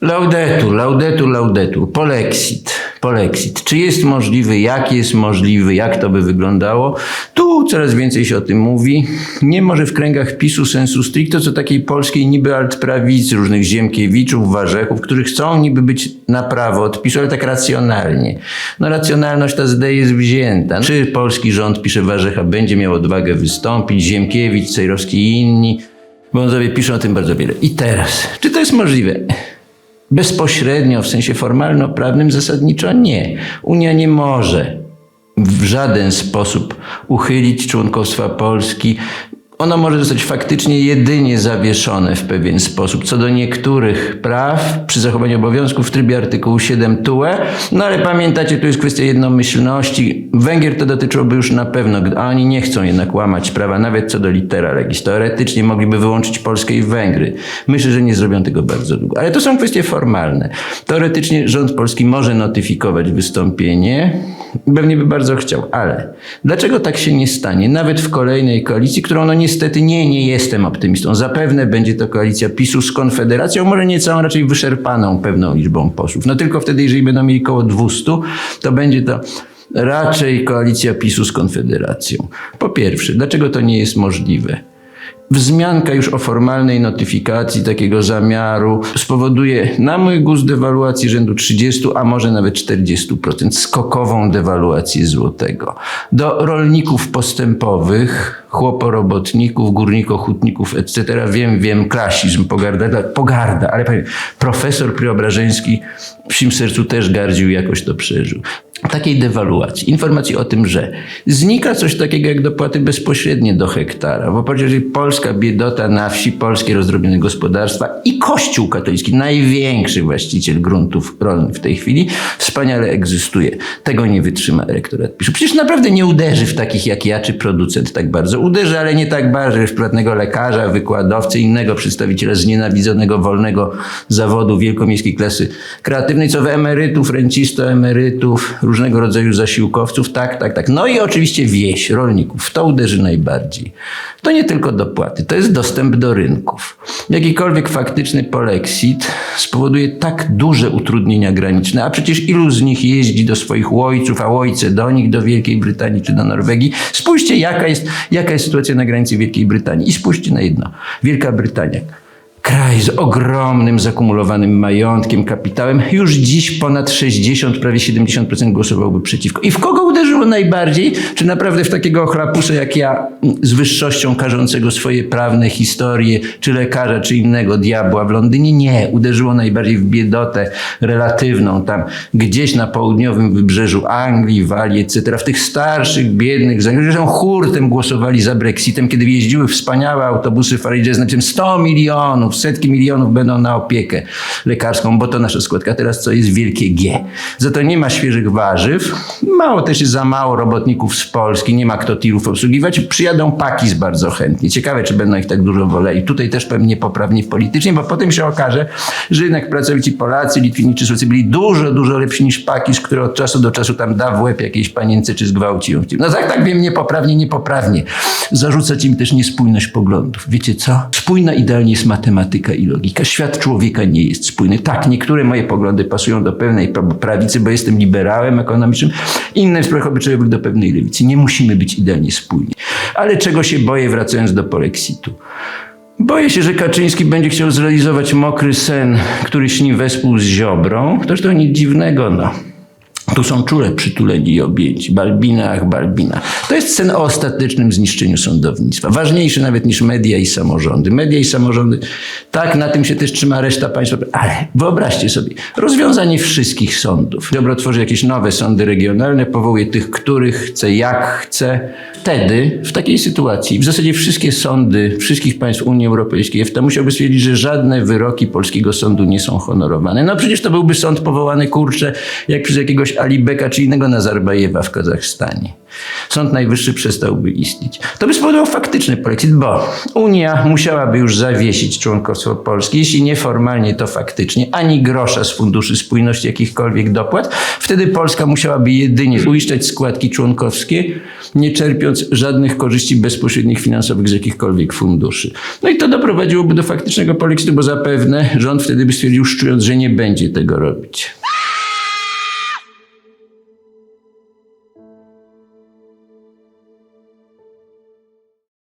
Laudetur, laudetur, laudetur. Polexit, polexit. Czy jest możliwy, jak jest możliwy, jak to by wyglądało? Tu coraz więcej się o tym mówi. Nie może w kręgach PiSu sensu stricto, co takiej polskiej niby altprawicy, różnych Ziemkiewiczów, Warzechów, którzy chcą niby być na prawo od PiSu, ale tak racjonalnie. No racjonalność ta zdaje jest wzięta. Czy polski rząd, pisze Warzecha, będzie miał odwagę wystąpić, Ziemkiewicz, Cejrowski i inni? Wązowie piszą o tym bardzo wiele. I teraz, czy to jest możliwe? Bezpośrednio, w sensie formalno-prawnym, zasadniczo nie. Unia nie może w żaden sposób uchylić członkostwa Polski. Ono może zostać faktycznie jedynie zawieszone w pewien sposób. Co do niektórych praw, przy zachowaniu obowiązków w trybie artykułu 7 TUE, no ale pamiętacie, tu jest kwestia jednomyślności. Węgier to dotyczyłoby już na pewno, a oni nie chcą jednak łamać prawa, nawet co do litera legis. Teoretycznie mogliby wyłączyć Polskę i Węgry. Myślę, że nie zrobią tego bardzo długo. Ale to są kwestie formalne. Teoretycznie rząd polski może notyfikować wystąpienie. Pewnie by bardzo chciał, ale dlaczego tak się nie stanie? Nawet w kolejnej koalicji, którą no niestety nie, nie jestem optymistą. Zapewne będzie to koalicja PiSu z Konfederacją, może nie całą, raczej wyczerpaną pewną liczbą posłów. No tylko wtedy, jeżeli będą mieli koło 200, to będzie to raczej koalicja PiSu z Konfederacją. Po pierwsze, dlaczego to nie jest możliwe? Wzmianka już o formalnej notyfikacji takiego zamiaru spowoduje na mój gust dewaluację rzędu 30, a może nawet 40%, skokową dewaluację złotego. Do rolników postępowych, chłoporobotników, górniko-hutników, etc. Wiem, wiem, klasizm, pogarda, pogarda, ale powiem, profesor Preobrażeński w sim sercu też gardził, jakoś to przeżył takiej dewaluacji, informacji o tym, że znika coś takiego jak dopłaty bezpośrednie do hektara. W oparciu o polska biedota na wsi, polskie rozdrobnione gospodarstwa i Kościół katolicki, największy właściciel gruntów rolnych w tej chwili, wspaniale egzystuje. Tego nie wytrzyma elektorat PiSu. Przecież naprawdę nie uderzy w takich jak ja, czy producent tak bardzo. Uderzy, ale nie tak bardzo, w prywatnego lekarza, wykładowcy, innego przedstawiciela znienawidzonego wolnego zawodu wielkomiejskiej klasy kreatywnej, co w emerytów, rencisto emerytów, różnego rodzaju zasiłkowców, tak, tak, tak. No i oczywiście wieś, rolników. To uderzy najbardziej. To nie tylko dopłaty, to jest dostęp do rynków. Jakikolwiek faktyczny polexit spowoduje tak duże utrudnienia graniczne, a przecież ilu z nich jeździ do swoich ojców, a ojce do nich, do Wielkiej Brytanii czy do Norwegii. Spójrzcie, jaka jest, jaka jest sytuacja na granicy Wielkiej Brytanii. I spójrzcie na jedno. Wielka Brytania kraj z ogromnym zakumulowanym majątkiem, kapitałem, już dziś ponad 60, prawie 70% głosowałby przeciwko. I w kogo uderzyło najbardziej? Czy naprawdę w takiego chlapusa jak ja, z wyższością karzącego swoje prawne historie, czy lekarza, czy innego diabła w Londynie? Nie. Uderzyło najbardziej w biedotę relatywną, tam gdzieś na południowym wybrzeżu Anglii, Walii, etc. W tych starszych, biednych, zresztą hurtem głosowali za Brexitem, kiedy jeździły wspaniałe autobusy Farage z napisem 100 milionów, setki milionów będą na opiekę lekarską, bo to nasza składka. Teraz co jest wielkie G. Za to nie ma świeżych warzyw, mało też jest za mało robotników z Polski, nie ma kto tirów obsługiwać. Przyjadą Pakis bardzo chętnie. Ciekawe, czy będą ich tak dużo woleli. Tutaj też pewnie poprawni politycznie, bo potem się okaże, że jednak pracowici Polacy, Litwini czy Szwecy byli dużo, dużo lepsi niż Pakis, który od czasu do czasu tam da w łeb jakiejś panience czy zgwałci ją. No tak, tak wiem, niepoprawnie, niepoprawnie. Zarzucać im też niespójność poglądów. Wiecie co? Spójna idealnie jest matematyka i logika. Świat człowieka nie jest spójny. Tak, niektóre moje poglądy pasują do pewnej prawicy, bo jestem liberałem ekonomicznym, inne obyczajowych do pewnej lewicy. Nie musimy być idealnie spójni. Ale czego się boję, wracając do polexitu? Boję się, że Kaczyński będzie chciał zrealizować mokry sen, który śni wespół z Ziobrą. Toż to nic dziwnego, no. Tu są czule przytuleni i objęci. Balbina, ach, Balbina. To jest sen o ostatecznym zniszczeniu sądownictwa. Ważniejszy nawet niż media i samorządy. Media i samorządy, tak, na tym się też trzyma reszta państwa. Ale wyobraźcie sobie, rozwiązanie wszystkich sądów. Dobro tworzy jakieś nowe sądy regionalne, powołuje tych, których chce, jak chce. Wtedy, w takiej sytuacji, w zasadzie wszystkie sądy wszystkich państw Unii Europejskiej, EFTA musiałby stwierdzić, że żadne wyroki polskiego sądu nie są honorowane. No przecież to byłby sąd powołany, kurczę, jak przez jakiegoś Alibeka czy innego Nazarbajewa w Kazachstanie. Sąd Najwyższy przestałby istnieć. To by spowodował faktyczny polexit, bo Unia musiałaby już zawiesić członkostwo Polski, jeśli nie formalnie, to faktycznie, ani grosza z funduszy spójności jakichkolwiek dopłat. Wtedy Polska musiałaby jedynie uiszczać składki członkowskie, nie czerpiąc żadnych korzyści bezpośrednich finansowych z jakichkolwiek funduszy. No i to doprowadziłoby do faktycznego polexitu, bo zapewne rząd wtedy by stwierdził, szczując, że nie będzie tego robić.